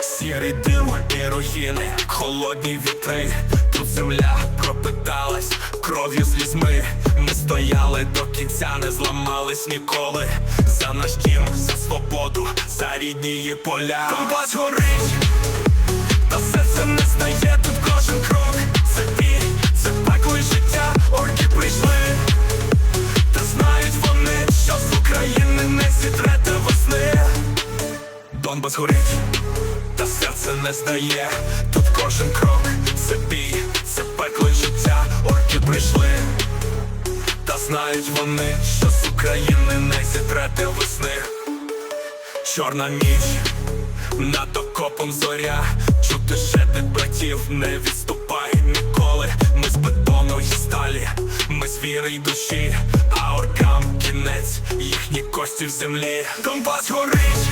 Сірий дим і руїни, холодні вітри, тут земля пропиталась кров'ю слізьми, не стояли до кінця, не зламались ніколи. За наш дім, за свободу, за рідні поля. Донбас горить. Донбас горить, та серце не здає. Тут кожен крок, це бій, це пекло життя, орки прийшли. Та знають вони, що з України не зітрете весни. Чорна ніч, над окопом зоря, чути шепіт братів, не відступай ніколи. Ми з бетону сталі, ми з віри й душі, а оркам кінець, їхні кості в землі. Донбас горить,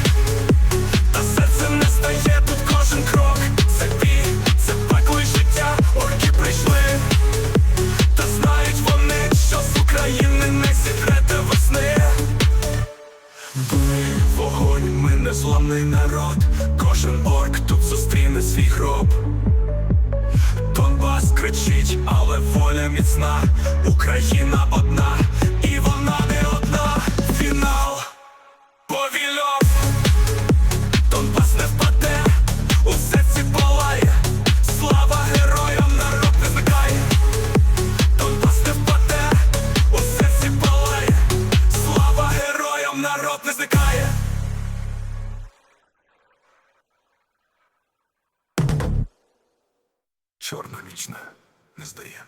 вогонь, ми незламний народ. Кожен орк тут зустріне свій гроб. Донбас кричить, але воля міцна. Україна одна, Чорна вічна не здає.